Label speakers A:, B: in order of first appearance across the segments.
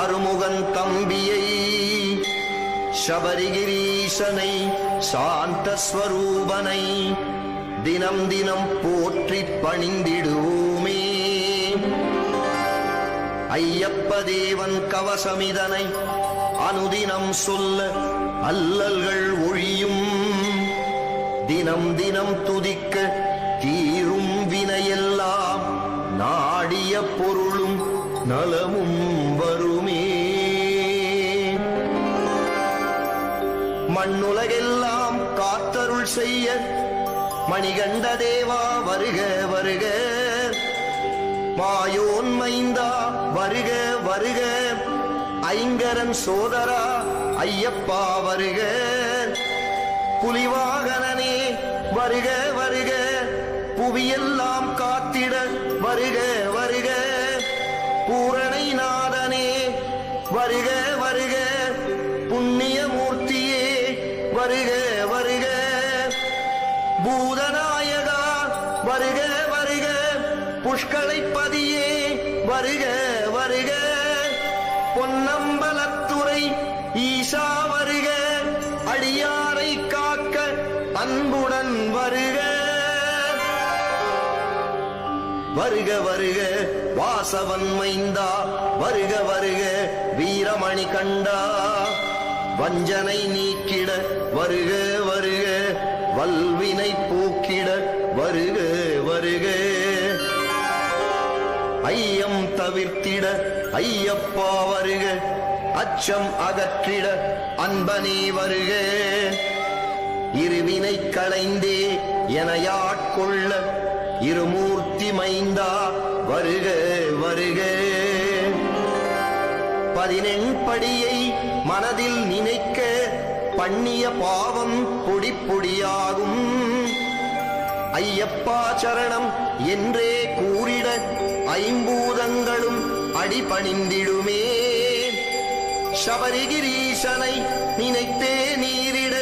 A: அருமுகன் தம்பியை சபரிகிரீசனை சாந்தஸ்வரூபனை தினம் தினம் போற்றி பணிந்திடுவோமே. ஐயப்ப தேவன் கவசமிதனை அனுதினம் சொல்ல அல்லல்கள் ஒழியும். தினம் தினம் துதிக்க தீரும் வினையெல்லாம் நாடிய பொருளும் நலமும் வரும். மண்ணுலகெல்லாம் காத்தருள் செய்ய மணிகண்ட தேவா வருக வருக. மாயோன் மைந்தா வருக வருக. ஐங்கரன் சோதரா ஐயப்பா வருக. புலிவாகனே வருக வருக. புவியெல்லாம் காத்திட வருக வருக. பூரணை நாதனே வருக வருக. வருக வருக. பூதநாயகா வருக வருக. புஷ்களை பதியே வருக வருக. பொன்னம்பலத்துறை ஈசா வருக. அடியாரை காக்க அன்புடன் வருக. வருக வருக. வாசவன் மைந்தா வருக வருக. வீரமணி கண்டா. வஞ்சனை நீக்கிட வருக வருக. வல்வினை போக்கிட வருக வருக. ஐயம் தவிர்த்திட ஐயப்பா வருக. அச்சம் அகற்றிட அன்பனே வருக. இருவினை களைந்தே எனையாட்கொள்ள இருமூர்த்தி மைந்தா வருக வருக. பதினெண்படியை மனதில் நினைக்க பண்ணிய பாவம் பொடி பொடியாகும் ஐயப்பா சரணம் என்றே கூறிட ஐம்பூதங்களும் அடிபணிந்திடுமே. சபரிகிரீசனை நினைத்தே நீரிட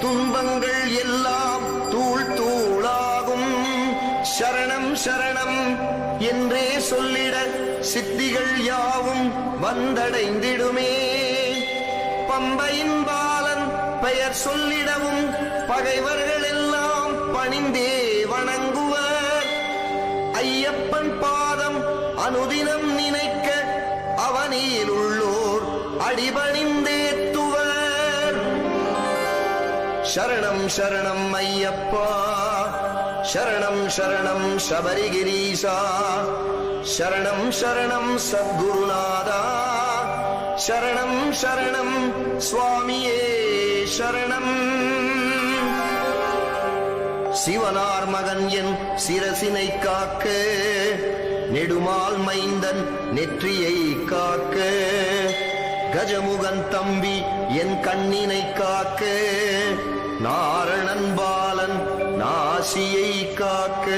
A: துன்பங்கள் எல்லாம் தூள் தூளாகும். சரணம் சரணம் என்றே சொல்லிட சித்திகள் யாவும் வந்தடைந்திடுமே. பம்பையின் பாலன் பெயர் சொல்லிடவும் பகைவர்கள் எல்லாம் பணிந்தே வணங்குவர். ஐயப்பன் பாதம் அனுதினம் நினைக்க அவனியில் உள்ளோர் அடிபணிந்தேத்துவர் சரணம் சரணம் ஐயப்பா. சரணம் சரணம் சபரிகிரீசா. சரணம் சரணம் சத்குருநாதா. சரணம் சரணம் சுவாமியே சரணம். சிவனார் மகன் என் சிரசினை காக்க நெடுமால் மைந்தன் நெற்றியை காக்க கஜமுகன் தம்பி என் கண்ணினை காக்க நாரணன் பாலன் நாசியை காக்க.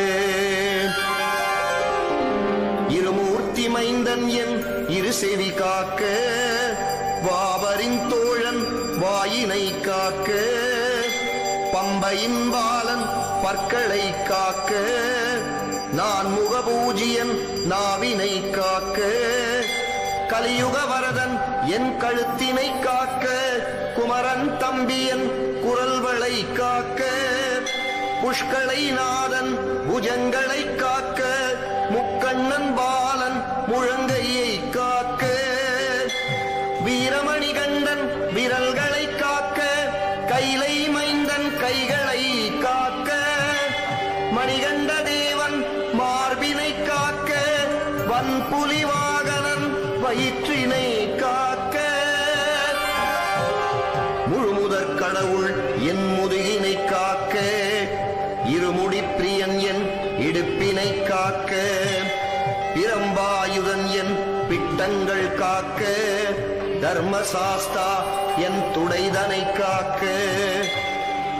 A: இருமூர்த்தி மைந்தன் என் இரு செவி காக்க வாவரின் தோழன் வாயினை காக்க பம்பையின் பாலன் பற்களை காக்க நான் முகபூஜியன் நாவினை காக்க கலியுக வரதன் என் கழுத்தினை காக்க குமரன் தம்பியன் குரல்வளை காக்க புஷ்களை நாதன் புஜங்களை காக்க முக்கண்ணன் பா வீரமணி கண்டன் விரல்களை காக்க கைலை மைந்தன் கைகளை காக்க மணிகண்ட தேவன் மார்பினை காக்க வன்புலி வாகனன் வயிற்றினை காக்க. முழுமுதற் கடவுள் என் முதுகினை காக்க இருமுடி பிரியன் என் இடுப்பினை காக்க பிரம்பாயுதன் என் பிட்டங்கள் காக்க தர்மசாஸ்தா என் துடைதனை காக்க.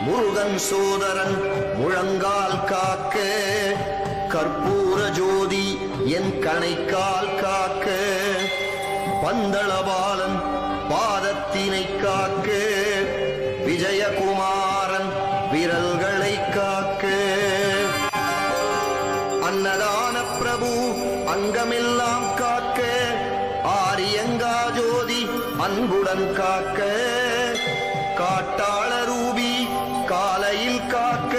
A: முருகன் சோதரன் முழங்கால் காக்க. கற்பூர ஜோதி என் கணைக்கால் காக்க. பந்தளபாலன் பாதத்தினை காக்க. விஜயகுமார் ஆரியங்கா ஜோதி அன்புடன் காக்க காட்டாள ரூபி காலையில் காக்க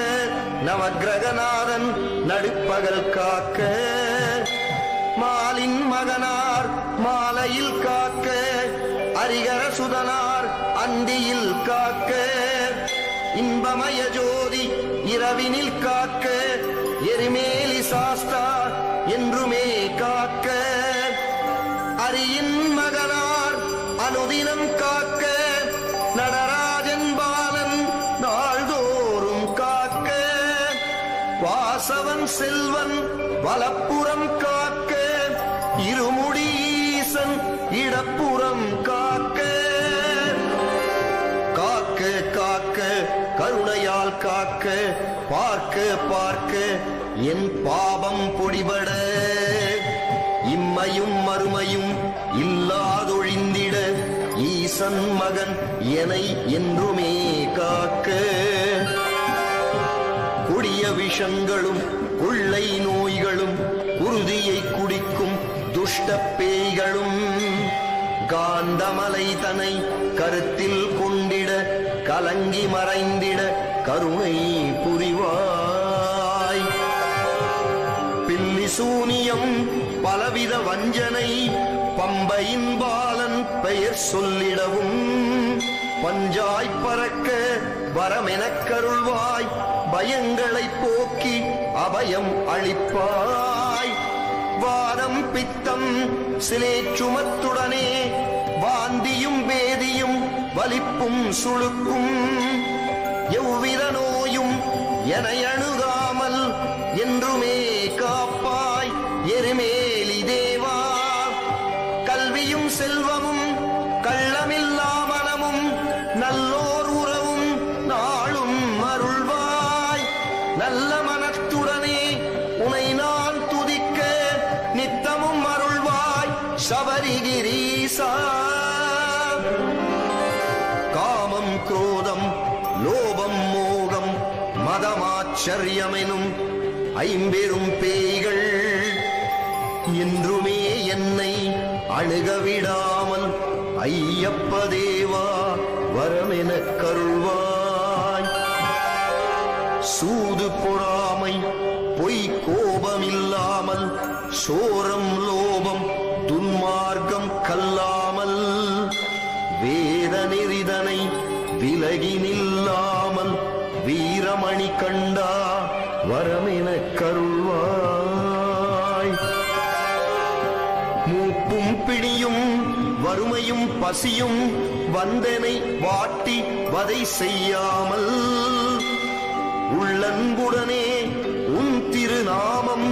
A: நவகிரகநாதன் நடுப்பகல் காக்க. மாலின் மகனார் மாலையில் காக்க அரிகர சுதனார் அந்தியில் காக்க. இன்பமய ஜோதி இரவினில் காக்க எருமேலி சாஸ்தா என்றுமே காக்க. அரியின் மகனார் அனுதினம் காக்க நடராஜன் பாலன் நாள்தோறும் காக்க. வாசவன் செல்வன் வலப்புறம் காக்க. இருமுடி ஈசன் இடப்புறம் காக்க. காக்க காக்க கருணையால் காக்க. பார்க்க பார்க்க என் பாவம் பொடிபட. இம்மையும் மறுமையும் ஈசன் மகன் எனை என்றுமே காக்க. கொடிய விஷங்களும் கொள்ளை நோய்களும் குருதியை குடிக்கும் துஷ்ட பேய்களும் காந்தமலை தனை கருத்தில் கொண்டிட கலங்கி மறைந்திட கருணை புரிவாய். பில்லி சூனியம் பலவித வஞ்சனை பம்பையின் பாலன் பெயர் சொல்லிடவும் பஞ்சாய் பறக்க வரமெனக் கருள்வாய் பயங்களை போக்கி அபயம் அளிப்பாய். வாதம் பித்தம் சிலேச்சுமத்துடனே வாந்தியும் வேதியும் வலிப்பும் சுழுக்கும் எவ்வித நோயும் என அணுகாமல் என்றுமே காப்பாய் எருமே கல்வியும் செல்வமும் கள்ளமில்லா மனமும் நல்லோர் உறவும் நாளும் அருள்வாய். நல்ல மனத்துடனே உனை நான் துதிக்க நித்தமும் அருள்வாய். சபரிகிரீசா. காமம் குரோதம் லோபம் மோகம் மதமாச்சரியமெனும் ஐம்பெரும் பேய்கள். என்றுமே என்னை அணுகவிடாமல் ஐயப்ப தேவா வரமெனக் கருள்வாய். சூது பொறாமை பொய் கோபம் இல்லாமல் சோரம் லோபம் துன்மார்க்கம் கல்லாமல் வேத நெறிதனை விலகி நில்லாமல் வீரமணி கண்டா வரமென கருள்வாய். வறுமையும் பசியும் வந்தனை வாட்டி வதை செய்யாமல் உள்ளன்புடனே உன் திருநாமம்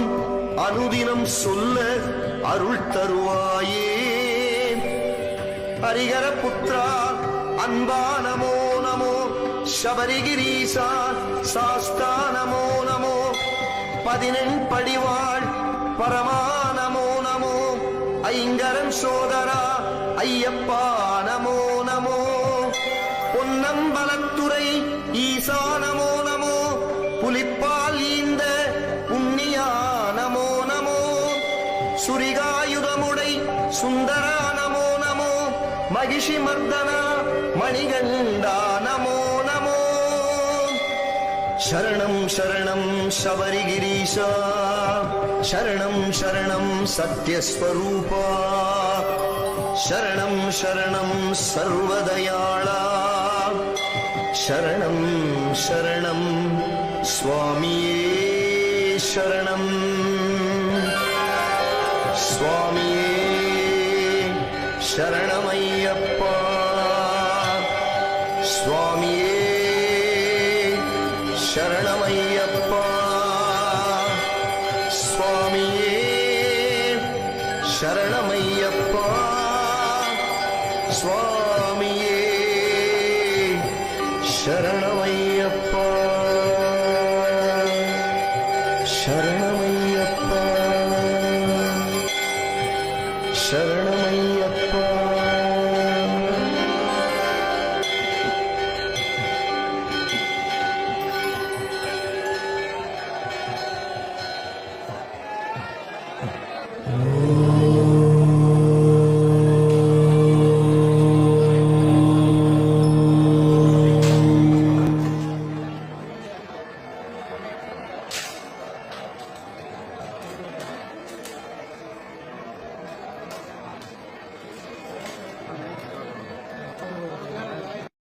A: அனுதினம் சொல்ல அருள் தருவாயே. ஹரிகர புத்ரா அன்பா நமோ நமோ சபரிகிரீசா சாஸ்தா நமோ நமோ பதினெண் படிவாள் பரமா நமோ நமோ ஐங்கரன் சோதரா ஐயப்பா நமோ நமோ பொன்னம்பலத்துறை ஈசா நமோ நமோ புலிப்பால் ஈந்த புண்ணியா நமோ நமோ சுரிகாயுதமுடை சுந்தரா நமோ நமோ மகிஷி மர்தனா மணிகண்டா நமோ நமோ शरणं शरणं शबरिगिरीशा शरणं शरणं सत्यस्वरूपा शरणं शरणं सर्वदयाळा शरणं शरणं स्वामिये शरणम् स्वामिये शरणमय्यप्पा स्वामिये शरणमय्यप्पा शरणमय्यप्पा शरण